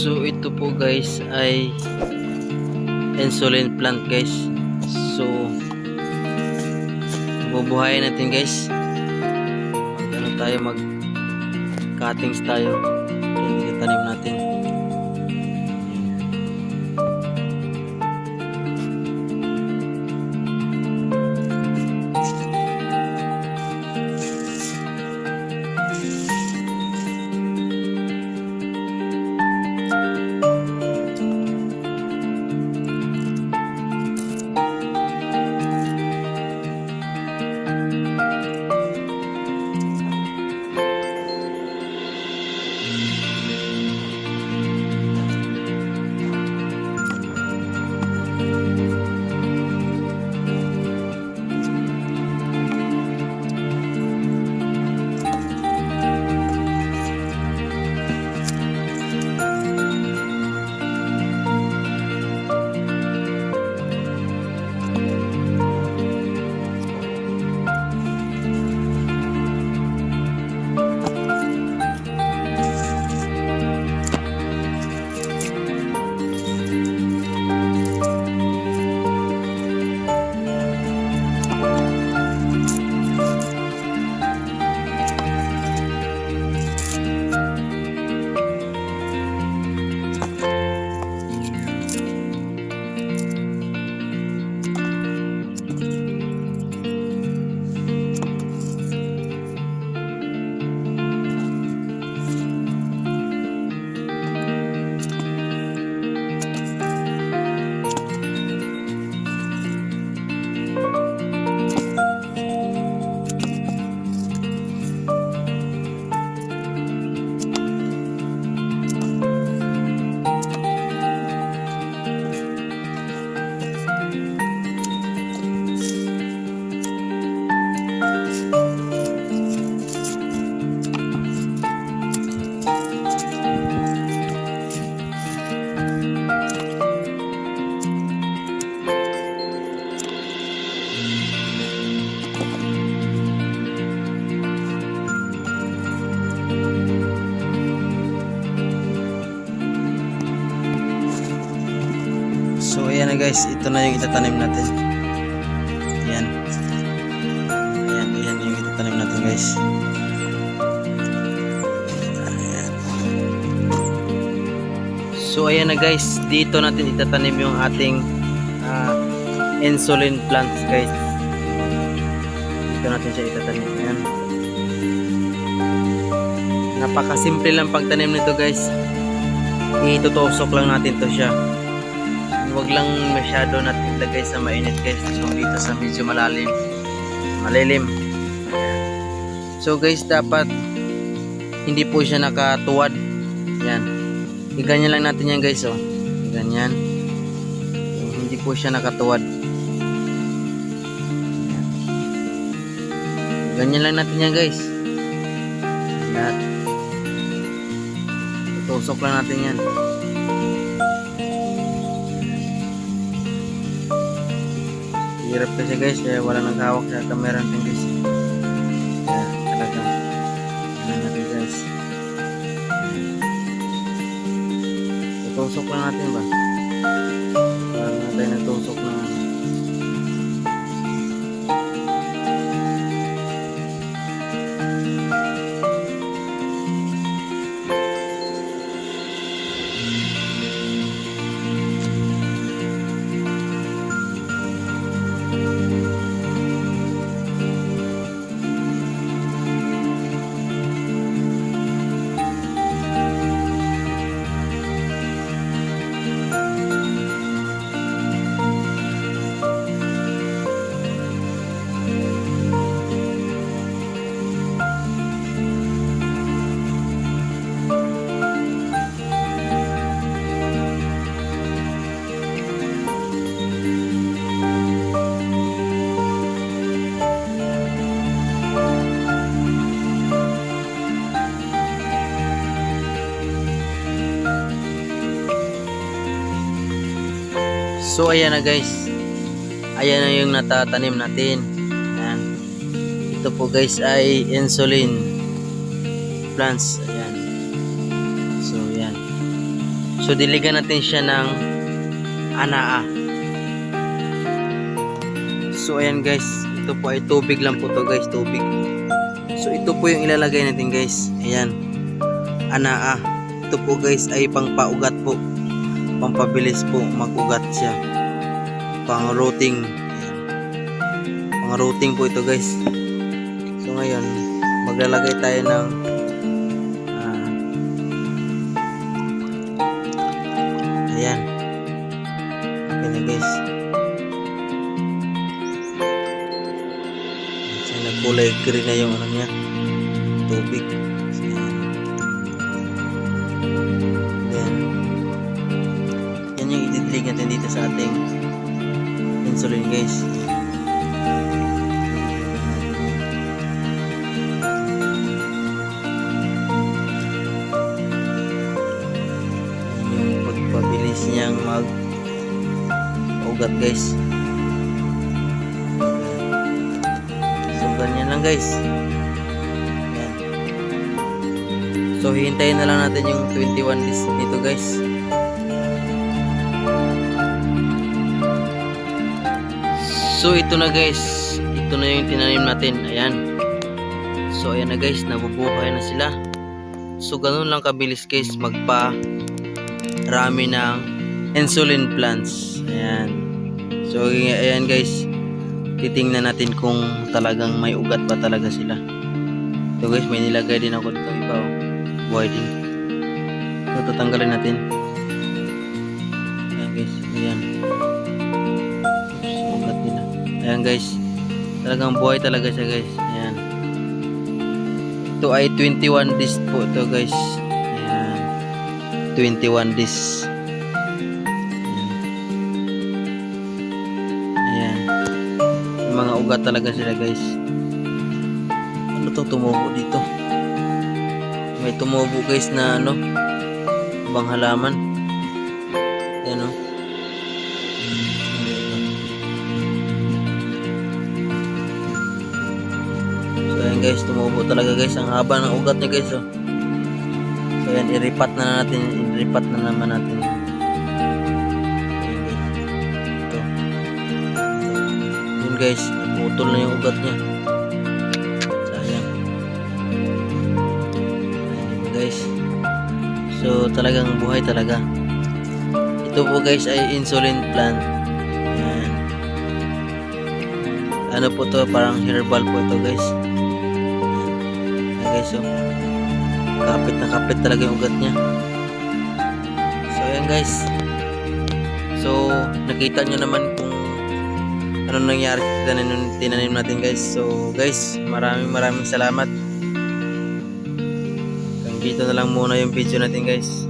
So ito po guys ay insulin plant guys. So bubuhayin natin guys. Ano tayo mag cuttings tayo. Yan itatanim natin. So ayan na guys, ito na yung itatanim natin. Ayan. Ayan, ayan yung itatanim natin guys. So ayan na guys, dito natin itatanim yung ating ah, insulin plants guys. Dito natin siya itatanim. Ayan. Napakasimple lang pagtanim nito guys. Itutusok lang natin to siya wag lang masyado natin ilagay sa mainit guys. So dito sa medyo malalim. Malilim so guys dapat hindi po siya nakatuwad. Yan. Iganyan lang natin yan guys oh. Ganyan. So, hindi po siya nakatuwad. Yan. ganyan lang natin yan guys. Yan. Tutusok lang natin yan hirap kasi guys kaya wala nang hawak sa camera natin guys kaya talaga ano natin guys. Tutusok lang natin ba? Parang natin natusok na So ayan na guys. Ayan na yung natatanim natin. Ayan. ito po guys ay insulin plants. Ayan. So, yan. So, diligan natin siya ng anaa. So, ayan guys. Ito po ay tubig lang po to guys. Tubig. So, ito po yung ilalagay natin guys. Ayan. Anaa. Ito po guys ay pangpaugat po. Pampabilis po magugat siya. Pang rooting. Pang rooting po ito guys. So, ngayon, maglalagay tayo ng ah, ayan. Okay na guys. So, nagkulay green na yung ano niya. Tubig. Ididlig natin dito sa ating insulin guys. yung pagpabilis niyang mag ugat guys. So ganyan lang guys. So hihintayin na lang natin yung 21 days dito guys so ito na guys ito na yung tinanim natin ayan so ayan na guys nabubuhay na sila so ganun lang kabilis guys magpa rami ng insulin plants. Ayan. So, ayan guys. Titingnan natin kung talagang may ugat pa talaga sila. So guys, may nilagay din ako dito iba. Oh. Buhay din. So, tatanggalin natin. Ayan guys. Ayan. Ayan guys. Talagang buhay talaga siya guys. Ayan. Ito ay 21 days po ito guys. Ayan. 21 days. Ayan. Yung mga ugat talaga sila guys. Ano to tumubo dito? May tumubo guys na ano? Bang halaman. So ayan guys, tumubo talaga guys. Ang haba ng ugat niya guys oh. So yan, iripat na natin, iripat na naman natin. Ayan, guys. Ito. Guys, naputol na yung ugat niya. Sayang. Ayan, guys. So talagang buhay talaga. Ito po guys ay insulin plant. Ayan. Ano po to? Parang herbal po ito guys. Ayan guys, so kapit na kapit talaga yung ugat niya. So ayan guys. So nakita nyo naman kung ano nangyari tinanim, tinanim natin guys. So guys maraming maraming salamat. Hanggang dito na lang muna yung video natin guys